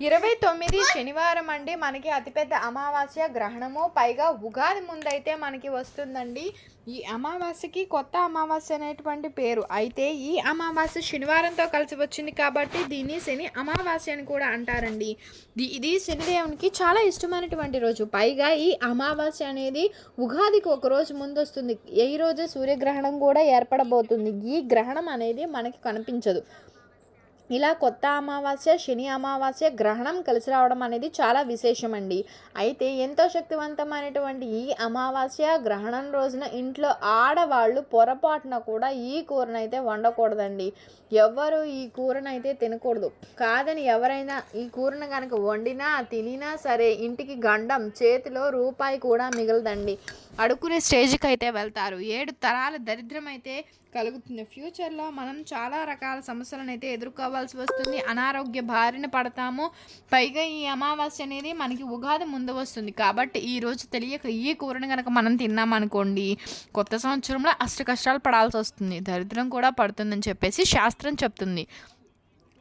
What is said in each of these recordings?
ఇరవై తొమ్మిది శనివారం అండి మనకి అతిపెద్ద అమావాస్య గ్రహణము. పైగా ఉగాది ముందైతే మనకి వస్తుందండి. ఈ అమావాస్యకి కొత్త అమావాస్య అనేటువంటి పేరు. అయితే ఈ అమావాస్య శనివారంతో కలిసి వచ్చింది కాబట్టి దీన్ని శని అమావాస్య అని కూడా అంటారండి. ది- ఇది శనిదేవునికి చాలా ఇష్టమైనటువంటి రోజు. పైగా ఈ అమావాస్య అనేది ఉగాదికి ఒక రోజు ముందు వస్తుంది ఈ రోజు సూర్యగ్రహణం కూడా ఏర్పడబోతుంది. ఈ గ్రహణం అనేది మనకి కనిపించదు. ఇలా కొత్త అమావాస్య శని అమావాస్య గ్రహణం కలిసి రావడం అనేది చాలా విశేషమండి. అయితే ఎంతో శక్తివంతమైనటువంటి ఈ అమావాస్య గ్రహణం రోజున ఇంట్లో ఆడవాళ్ళు పొరపాటున కూడా ఈ కూరనైతే వండకూడదండి. ఎవ్వరు ఈ కూరనైతే తినకూడదు. కాదని ఎవరైనా ఈ కూరను కనుక వండినా తినినా సరే ఇంటికి గండం చేతిలో రూపాయి కూడా మిగలదండి. అడుక్కునే స్టేజ్కి అయితే వెళ్తారు. ఏడు తరాల దరిద్రం అయితే కలుగుతుంది. ఫ్యూచర్లో మనం చాలా రకాల సమస్యలను అయితే ఎదుర్కోవాల్సి వస్తుంది. అనారోగ్య బారిన పడతాము. పైగా ఈ అమావాస్య అనేది మనకి ఉగాది ముందు వస్తుంది. కాబట్టి ఈ రోజు తెలియక ఈ కూరని కనుక మనం తిన్నామనుకోండి కొత్త సంవత్సరంలో అష్ట కష్టాలు పడాల్సి వస్తుంది. దరిద్రం కూడా పడుతుందని చెప్పేసి శాస్త్రం చెప్తుంది.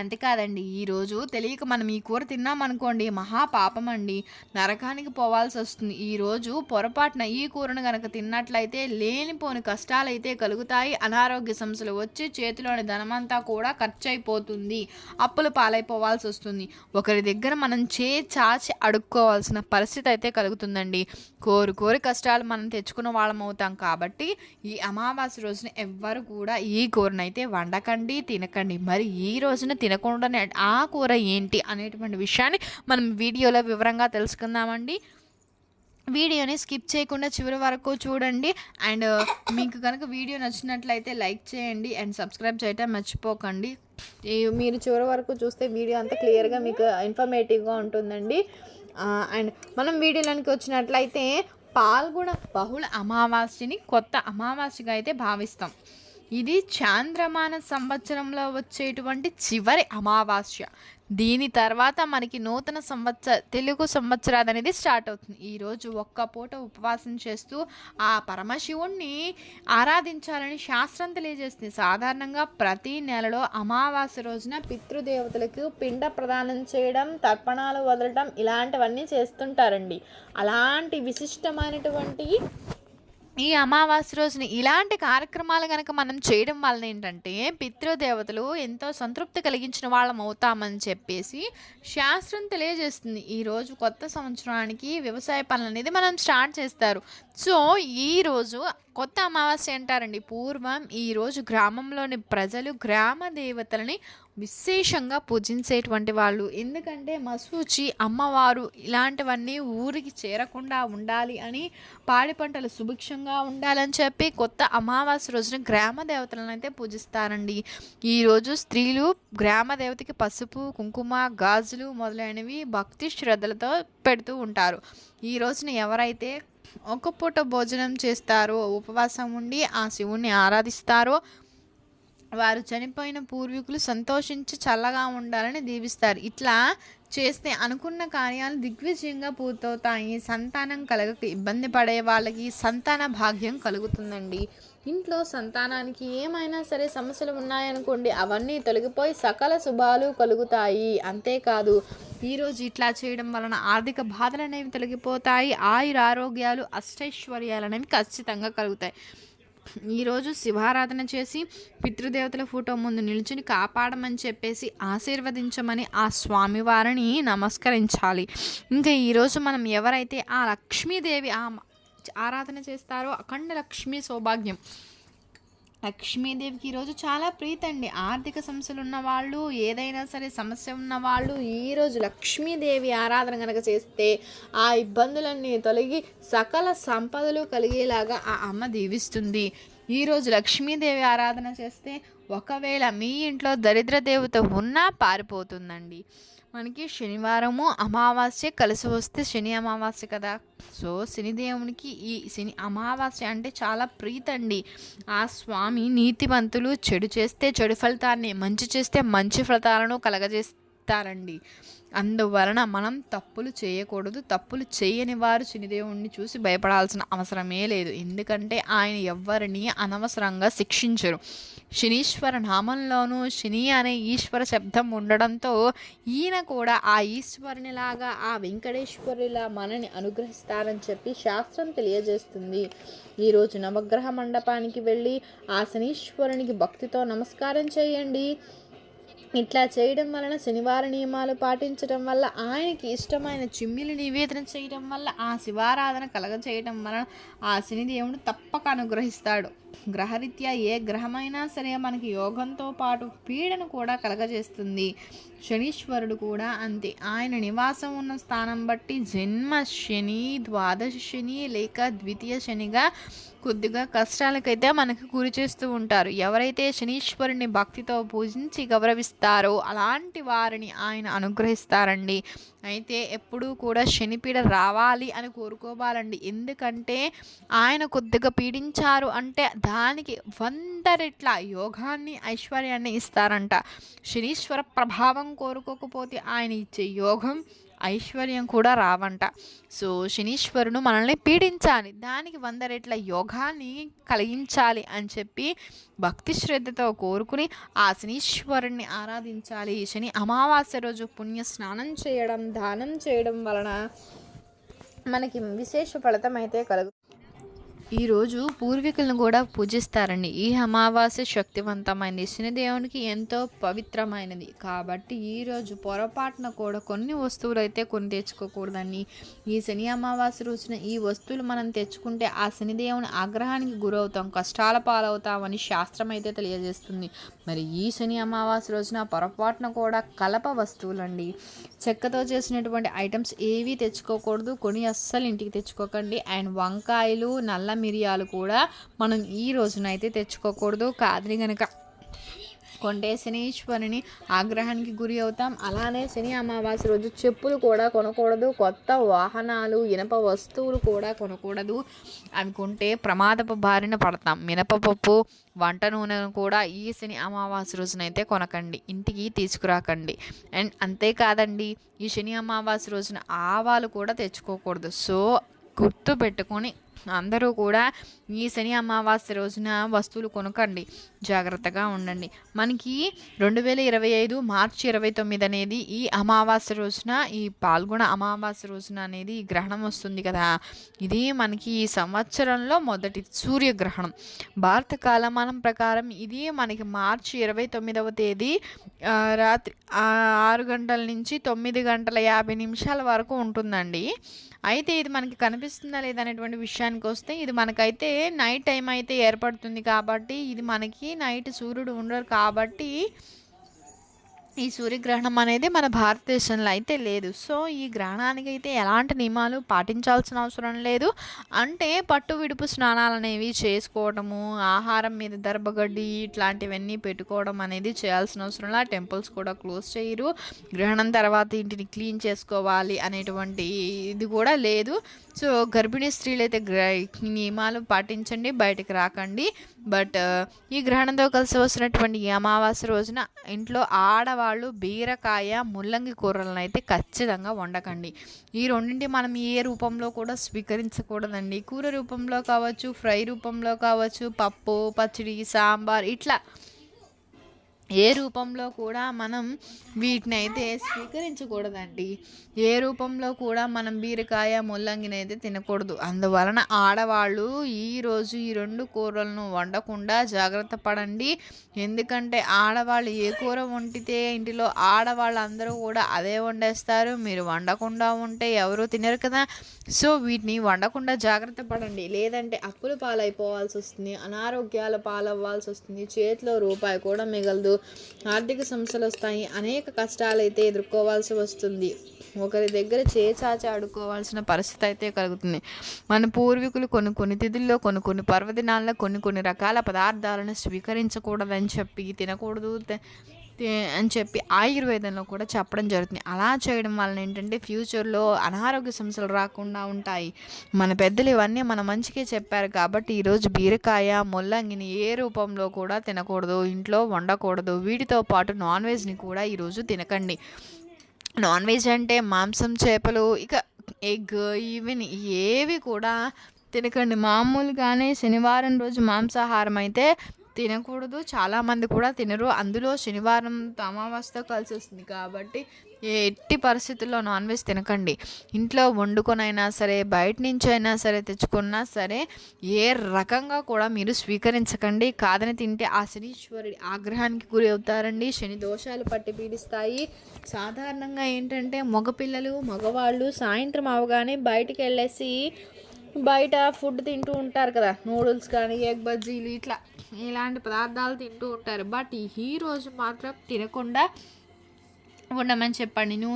అంతేకాదండి ఈరోజు తెలియక మనం ఈ కూర తిన్నామనుకోండి మహా పాపం అండి. నరకానికి పోవాల్సి వస్తుంది. ఈరోజు పొరపాటున ఈ కూరను కనుక తిన్నట్లయితే లేనిపోని కష్టాలు అయితే కలుగుతాయి. అనారోగ్య సమస్యలు వచ్చి చేతిలోని ధనమంతా కూడా ఖర్చు అయిపోతుంది అప్పులు పాలైపోవాల్సి వస్తుంది. ఒకరి దగ్గర మనం చే చాచి అడుక్కోవాల్సిన పరిస్థితి అయితే కలుగుతుందండి. కోరు కోరి కష్టాలు మనం తెచ్చుకున్న వాళ్ళం అవుతాం కాబట్టి ఈ అమావాస్య రోజున ఎవ్వరు కూడా ఈ కూరనైతే వండకండి తినకండి. మరి ఈ రోజున తినకుండానే ఆ కూర ఏంటి అనేటువంటి విషయాన్ని మనం వీడియోలో వివరంగా తెలుసుకుందామండి. వీడియోని స్కిప్ చేయకుండా చివరి వరకు చూడండి. అండ్ uh, మీకు కనుక వీడియో నచ్చినట్లయితే లైక్ చేయండి అండ్ సబ్స్క్రైబ్ చేయటం మర్చిపోకండి. మీరు చివరి వరకు చూస్తే వీడియో అంతా క్లియర్గా మీకు ఇన్ఫర్మేటివ్గా ఉంటుందండి. అండ్ మనం వీడియోలోనికి వచ్చినట్లయితే పాల్గొన బహుళ అమావాస్యని కొత్త అమావాస్యగా అయితే భావిస్తాం. ఇది చాంద్రమాన సంవత్సరంలో వచ్చేటువంటి చివరి అమావాస్య. దీని తర్వాత మనకి నూతన సంవత్సర తెలుగు సంవత్సరాది అనేది స్టార్ట్ అవుతుంది. ఈరోజు ఒక్క పూట ఉపవాసం చేస్తూ ఆ పరమశివుణ్ణి ఆరాధించాలని శాస్త్రం తెలియజేస్తుంది. సాధారణంగా ప్రతి నెలలో అమావాస్య రోజున పితృదేవతలకు పిండ ప్రదానం చేయడం తర్పణాలు వదలడం ఇలాంటివన్నీ చేస్తుంటారండి. అలాంటి విశిష్టమైనటువంటి ఈ అమావాస్య రోజున ఇలాంటి కార్యక్రమాలు కనుక మనం చేయడం వలన ఏంటంటే పితృదేవతలు ఎంతో సంతృప్తి కలిగించిన వాళ్ళం అవుతామని చెప్పేసి శాస్త్రం తెలియజేస్తుంది. ఈరోజు కొత్త సంవత్సరానికి వ్యవసాయ పనులు అనేది మనం స్టార్ట్ చేస్తారు. సో ఈరోజు కొత్త అమావాస్య అంటారండి. పూర్వం ఈరోజు గ్రామంలోని ప్రజలు గ్రామ దేవతలని విశేషంగా పూజించేటువంటి వాళ్ళు. ఎందుకంటే మసూచి అమ్మవారు ఇలాంటివన్నీ ఊరికి చేరకుండా ఉండాలి అని పాడి పంటలు సుభిక్షంగా ఉండాలని చెప్పి కొత్త అమావాస్య రోజున గ్రామ దేవతలను అయితే పూజిస్తారండి. ఈరోజు స్త్రీలు గ్రామ దేవతకి పసుపు కుంకుమ గాజులు మొదలైనవి భక్తి శ్రద్ధలతో పెడుతూ ఉంటారు. ఈ రోజున ఎవరైతే ఒక పూట భోజనం చేస్తారో ఉపవాసం ఉండి ఆ శివుణ్ణి ఆరాధిస్తారో వారు చనిపోయిన పూర్వీకులు సంతోషించి చల్లగా ఉండాలని దీవిస్తారు. ఇట్లా చేస్తే అనుకున్న కార్యాలు దిగ్విజయంగా పూర్తవుతాయి. సంతానం కలగక ఇబ్బంది పడే వాళ్ళకి సంతాన భాగ్యం కలుగుతుందండి. ఇంట్లో సంతానానికి ఏమైనా సరే సమస్యలు ఉన్నాయనుకోండి అవన్నీ తొలగిపోయి సకల శుభాలు కలుగుతాయి. అంతేకాదు ఈరోజు ఇట్లా చేయడం వలన ఆర్థిక బాధలు అనేవి తొలగిపోతాయి. ఆయుర ఆరోగ్యాలు అష్టైశ్వర్యాలు అనేవి ఖచ్చితంగా కలుగుతాయి. ఈరోజు శివారాధన చేసి పితృదేవతల ఫోటో ముందు నిల్చుని కాపాడమని చెప్పేసి ఆశీర్వదించమని ఆ స్వామివారిని నమస్కరించాలి. ఇంకా ఈరోజు మనం ఎవరైతే ఆ లక్ష్మీదేవి ఆ ఆరాధన చేస్తారో అఖండ లక్ష్మీ సౌభాగ్యం. లక్ష్మీదేవికి ఈరోజు చాలా ప్రీతండి. ఆర్థిక సమస్యలు ఉన్న వాళ్ళు ఏదైనా సరే సమస్య ఉన్న వాళ్ళు ఈరోజు లక్ష్మీదేవి ఆరాధన కనుక చేస్తే ఆ ఇబ్బందులన్నీ తొలగి సకల సంపదలు కలిగేలాగా ఆ అమ్మ దీవిస్తుంది. ఈరోజు లక్ష్మీదేవి ఆరాధన చేస్తే ఒకవేళ మీ ఇంట్లో దరిద్ర దేవత ఉన్నా పారిపోతుందండి. మనకి శనివారము అమావాస్య కలిసి వస్తే శని అమావాస్య కదా. సో శనిదేవునికి ఈ శని అమావాస్య అంటే చాలా ప్రీతండి ఆ స్వామి నీతివంతులు చెడు చేస్తే చెడు ఫలితాన్ని మంచి చేస్తే మంచి ఫలితాలను కలగజేస్తే ఇస్తారండి అందువలన మనం తప్పులు చేయకూడదు. తప్పులు చేయని వారు చినిదేవుణ్ణి చూసి భయపడాల్సిన అవసరమే లేదు. ఎందుకంటే ఆయన ఎవ్వరిని అనవసరంగా శిక్షించరు. శనీశ్వర నామంలోనూ శని అనే ఈశ్వర శబ్దం ఉండడంతో ఈయన కూడా ఆ ఈశ్వరునిలాగా ఆ వెంకటేశ్వరులా మనని అనుగ్రహిస్తారని చెప్పి శాస్త్రం తెలియజేస్తుంది. ఈరోజు నవగ్రహ మండపానికి వెళ్ళి ఆ శనీశ్వరునికి భక్తితో నమస్కారం చేయండి. ఇట్లా చేయడం వలన శనివార నియమాలు పాటించడం వల్ల ఆయనకి ఇష్టమైన చిమ్మిలి నివేదన చేయడం వల్ల ఆ శివారాధన కలగ చేయడం వలన ఆ శనిదేవుడు తప్పక అనుగ్రహిస్తాడు. గ్రహరీత్యా ఏ గ్రహమైనా సరే మనకి యోగంతో పాటు పీడను కూడా కలగజేస్తుంది. శనీశ్వరుడు కూడా అంతే. ఆయన నివాసం ఉన్న స్థానం బట్టి జన్మ శని ద్వాదశ శని లేక ద్వితీయ శనిగా కొద్దిగా కష్టాలకైతే మనకు గురి చేస్తూ ఉంటారు. ఎవరైతే శనీశ్వరుని భక్తితో పూజించి గౌరవిస్తారో అలాంటి వారిని ఆయన అనుగ్రహిస్తారండి. అయితే ఎప్పుడూ కూడా శనిపీడ రావాలి అని కోరుకోవాలండి. ఎందుకంటే ఆయన కొద్దిగా పీడించారు అంటే దానికి వంద రెట్ల యోగాన్ని ఐశ్వర్యాన్ని ఇస్తారంట. శనీశ్వర ప్రభావం కోరుకోకపోతే ఆయన ఇచ్చే యోగం ఐశ్వర్యం కూడా రావంట. సో శనీశ్వరుడు మనల్ని పీడించాలి. దానికి వంద రెట్ల యోగాన్ని కలిగించాలి అని చెప్పి భక్తి శ్రద్ధతో కోరుకుని ఆ శనీశ్వరుణ్ణి ఆరాధించాలి. శని అమావాస్య రోజు పుణ్య స్నానం చేయడం దానం చేయడం వలన మనకి విశేష ఫలితం అయితే కలుగుతుంది ఈరోజు పూర్వీకులను కూడా పూజిస్తారండి. ఈ అమావాస్య శక్తివంతమైనది. శనిదేవునికి ఎంతో పవిత్రమైనది. కాబట్టి ఈరోజు పొరపాటున కూడా కొన్ని వస్తువులు అయితే కొని తెచ్చుకోకూడదండి. ఈ శని అమావాస్య రోజున ఈ వస్తువులు మనం తెచ్చుకుంటే ఆ శనిదేవుని ఆగ్రహానికి గురవుతాం కష్టాల పాలవుతామని శాస్త్రం అయితే తెలియజేస్తుంది. మరి ఈ శని అమావాస్య రోజున పొరపాటున కూడా కలప వస్తువులండి. చెక్కతో చేసినటువంటి ఐటమ్స్ ఏవి తెచ్చుకోకూడదు. కొన్ని అస్సలు ఇంటికి తెచ్చుకోకండి. అండ్ వంకాయలు నల్ల మిరియాలు కూడా మనం ఈ రోజున అయితే తెచ్చుకోకూడదు కాదని గనక కొంటే శనీశ్వరుని ఆగ్రహానికి గురి అవుతాం. అలానే శని అమావాస్య రోజు చెప్పులు కూడా కొనకూడదు. కొత్త వాహనాలు ఇనప వస్తువులు కూడా కొనకూడదు అవి కొంటే ప్రమాదపు బారిన పడతాం. మినపపప్పు వంట నూనెను కూడా ఈ శని అమావాస్య రోజునైతే కొనకండి. ఇంటికి తీసుకురాకండి. అండ్ అంతేకాదండి ఈ శని అమావాస్య రోజున ఆవాలు కూడా తెచ్చుకోకూడదు. సో గుర్తు పెట్టుకొని అందరూ కూడా ఈ శని అమావాస్య రోజున వస్తువులు కొనకండి. జాగ్రత్తగా ఉండండి. మనకి రెండు వేల ఇరవై ఐదు మార్చి ఇరవై తొమ్మిది అనేది ఈ అమావాస్య రోజున ఈ పాల్గొన అమావాస్య రోజున అనేది ఈ గ్రహణం వస్తుంది కదా. ఇది మనకి ఈ సంవత్సరంలో మొదటి సూర్యగ్రహణం. భారత కాలమానం ప్రకారం ఇది మనకి మార్చి ఇరవై తొమ్మిదవ తేదీ రాత్రి ఆరు గంటల నుంచి తొమ్మిది గంటల యాభై నిమిషాల వరకు ఉంటుందండి. అయితే ఇది మనకి కనిపిస్తుందా లేదనేటువంటి విషయం విషయానికి వస్తే ఇది మనకైతే నైట్ టైం అయితే ఏర్పడుతుంది కాబట్టి ఇది మనకి నైట్ సూర్యుడు ఉండరు కాబట్టి ఈ సూర్యగ్రహణం అనేది మన భారతదేశంలో అయితే లేదు. సో ఈ గ్రహణానికి అయితే ఎలాంటి నియమాలు పాటించాల్సిన అవసరం లేదు. అంటే పట్టు విడుపు స్నానాలు అనేవి చేసుకోవడము ఆహారం మీద దర్భగడ్డి ఇట్లాంటివన్నీ పెట్టుకోవడం అనేది చేయాల్సిన అవసరం లేదు. టెంపుల్స్ కూడా క్లోజ్ చేయరు. గ్రహణం తర్వాత ఇంటిని క్లీన్ చేసుకోవాలి అనేటువంటి ఇది కూడా లేదు. సో గర్భిణీ స్త్రీలు అయితే నియమాలు పాటించండి బయటకు రాకండి. బట్ ఈ గ్రహణంతో కలిసి వస్తున్నటువంటి ఈ అమావాస్య రోజున ఇంట్లో ఆడవాళ్ళు బీరకాయ ముల్లంగి కూరలను అయితే ఖచ్చితంగా వండకండి. ఈ రెండింటి మనం ఏ రూపంలో కూడా స్వీకరించకూడదండి. కూర రూపంలో కావచ్చు ఫ్రై రూపంలో కావచ్చు పప్పు పచ్చడి సాంబార్ ఇట్లా ఏ రూపంలో కూడా మనం వీటిని అయితే స్వీకరించకూడదండి. ఏ రూపంలో కూడా మనం బీరకాయ ముల్లంగిని అయితే తినకూడదు. అందువలన ఆడవాళ్ళు ఈరోజు ఈ రెండు కూరలను వండకుండా జాగ్రత్త పడండి. ఎందుకంటే ఆడవాళ్ళు ఏ కూర వండితే ఇంటిలో ఆడవాళ్ళు అందరూ కూడా అదే వండేస్తారు. మీరు వండకుండా ఉంటే ఎవరు తినరు కదా. సో వీటిని వండకుండా జాగ్రత్త పడండి. లేదంటే అప్పుల పాలైపోవాల్సి వస్తుంది. అనారోగ్యాల పాలవ్వాల్సి వస్తుంది. చేతిలో రూపాయి కూడా మిగలదు. ఆర్థిక సమస్యలు వస్తాయి అనేక కష్టాలు అయితే ఎదుర్కోవాల్సి వస్తుంది. ఒకరి దగ్గర చేచాచి ఆడుకోవాల్సిన పరిస్థితి అయితే కలుగుతుంది. మన పూర్వీకులు కొన్ని కొన్ని తిథుల్లో కొన్ని కొన్ని పర్వదినాల్లో కొన్ని కొన్ని రకాల పదార్థాలను స్వీకరించకూడదని చెప్పి తినకూడదు అని చెప్పి ఆయుర్వేదంలో కూడా చెప్పడం జరుగుతుంది. అలా చేయడం వలన ఏంటంటే ఫ్యూచర్లో అనారోగ్య సమస్యలు రాకుండా ఉంటాయి. మన పెద్దలు ఇవన్నీ మన మంచికే చెప్పారు కాబట్టి ఈరోజు బీరకాయ ముల్లంగిని ఏ రూపంలో కూడా తినకూడదు ఇంట్లో వండకూడదు. వీటితో పాటు నాన్ వెజ్ని కూడా ఈరోజు తినకండి. నాన్ వెజ్ అంటే మాంసం చేపలు ఇక ఎగ్ ఈవెన్ ఏవి కూడా తినకండి. మామూలుగానే శనివారం రోజు మాంసాహారం అయితే తినకూడదు. చాలామంది కూడా తినరు. అందులో శనివారం అమావాస్యతో కలిసి వస్తుంది కాబట్టి ఎట్టి పరిస్థితుల్లో నాన్ వెజ్ తినకండి. ఇంట్లో వండుకొనైనా సరే బయట నుంచి అయినా సరే తెచ్చుకున్నా సరే ఏ రకంగా కూడా మీరు స్వీకరించకండి. కాదని తింటే ఆ శనీశ్వరుడి ఆగ్రహానికి గురి అవుతారండి. శని దోషాలు పట్టి పీడిస్తాయి. సాధారణంగా ఏంటంటే మగపిల్లలు మగవాళ్ళు సాయంత్రం అవగానే బయటికి వెళ్ళేసి బయట ఫుడ్ తింటూ ఉంటారు కదా. నూడిల్స్ కానీ ఎగ్ బజ్జీలు ఇట్లా ఇలాంటి పదార్థాలు తింటూ ఉంటారు. బట్ ఈ రోజు మాత్రం తినకుండా ఉండమని చెప్పండి. నూ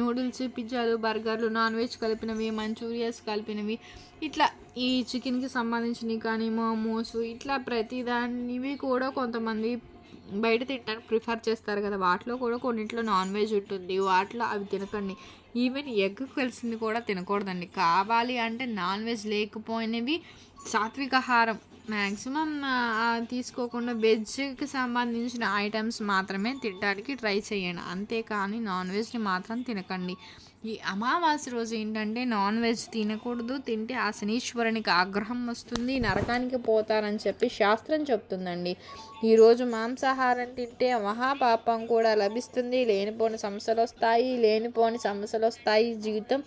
నూడిల్స్ పిజ్జాలు బర్గర్లు నాన్ వెజ్ కలిపినవి మంచూరియాస్ కలిపినవి ఇట్లా ఈ చికెన్కి సంబంధించినవి కానీ మోమోస్ ఇట్లా ప్రతిదానివి కూడా కొంతమంది బయట తినడానికి ప్రిఫర్ చేస్తారు కదా. వాటిలో కూడా కొన్నింటిలో నాన్ వెజ్ ఉంటుంది. వాటిలో అవి తినకండి. ఈవెన్ ఎగ్ కలిసింది కూడా తినకూడదండి. కావాలి అంటే నాన్ వెజ్ లేకపోయినవి సాత్విక ఆహారం. మ్యాక్సిమం తీసుకోకుండా వెజ్కి సంబంధించిన ఐటమ్స్ మాత్రమే తినడానికి ట్రై చేయండి అంతేకాని నాన్ వెజ్ని మాత్రం తినకండి. ఈ అమావాస్య రోజు ఏంటంటే నాన్ వెజ్ తినకూడదు తింటే ఆ శనీశ్వరునికి ఆగ్రహం వస్తుంది నరకానికి పోతారని చెప్పి శాస్త్రం చెప్తుందండి. ఈరోజు మాంసాహారం తింటే మహాపాపం కూడా లభిస్తుంది. లేనిపోని సమస్యలు వస్తాయి లేనిపోని సమస్యలు వస్తాయి జీవితం.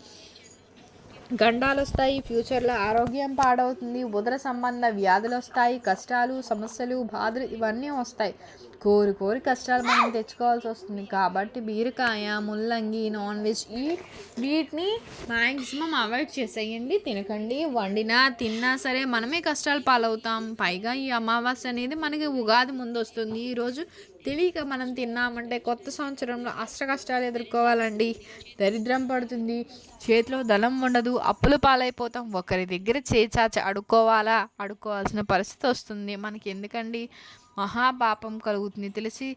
గండాలు వస్తాయి ఫ్యూచర్లో ఆరోగ్యం పాడవుతుంది ఉదర సంబంధ వ్యాధులు వస్తాయి కష్టాలు సమస్యలు బాధలు ఇవన్నీ వస్తాయి. కోరి కోరి కష్టాలు మనం తెచ్చుకోవాల్సి వస్తుంది. కాబట్టి బీరకాయ ముల్లంగి నాన్ వెజ్ ఈ వీటిని మ్యాక్సిమం అవాయిడ్ చేసేయండి. తినకండి. వండినా తిన్నా సరే మనమే కష్టాలు పాలవుతాం. పైగా ఈ అమావాస్య అనేది మనకి ఉగాది ముందు వస్తుంది. ఈరోజు తెలియక మనం తిన్నామంటే కొత్త సంవత్సరంలో అష్ట కష్టాలు ఎదుర్కోవాలండి. దరిద్రం పడుతుంది. చేతిలో దళం ఉండదు. అప్పుల పాలైపోతాం. ఒకరి దగ్గర చేచాచి అడుక్కోవాలా? అడుక్కోవాల్సిన పరిస్థితి వస్తుంది. మనకి ఎందుకండి మహాపాపం కలుగుతుంది. తెలిసి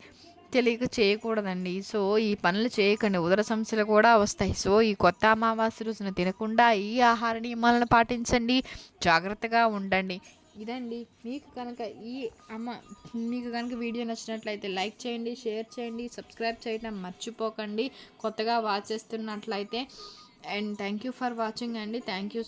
తెలియక చేయకూడదండి. సో ఈ పనులు చేయకండి. ఉదర సమస్యలు కూడా వస్తాయి. సో ఈ కొత్త అమావాస్య రోజున తినకుండా ఈ ఆహార నియమాలను పాటించండి. జాగ్రత్తగా ఉండండి. ఇదండి. మీకు కనుక ఈ అమ్మ మీకు కనుక వీడియో నచ్చినట్లయితే లైక్ చేయండి షేర్ చేయండి సబ్స్క్రైబ్ చేయడం మర్చిపోకండి. కొత్తగా వాచ్ చేస్తున్నట్లయితే. And thank you for watching అండి. Thank you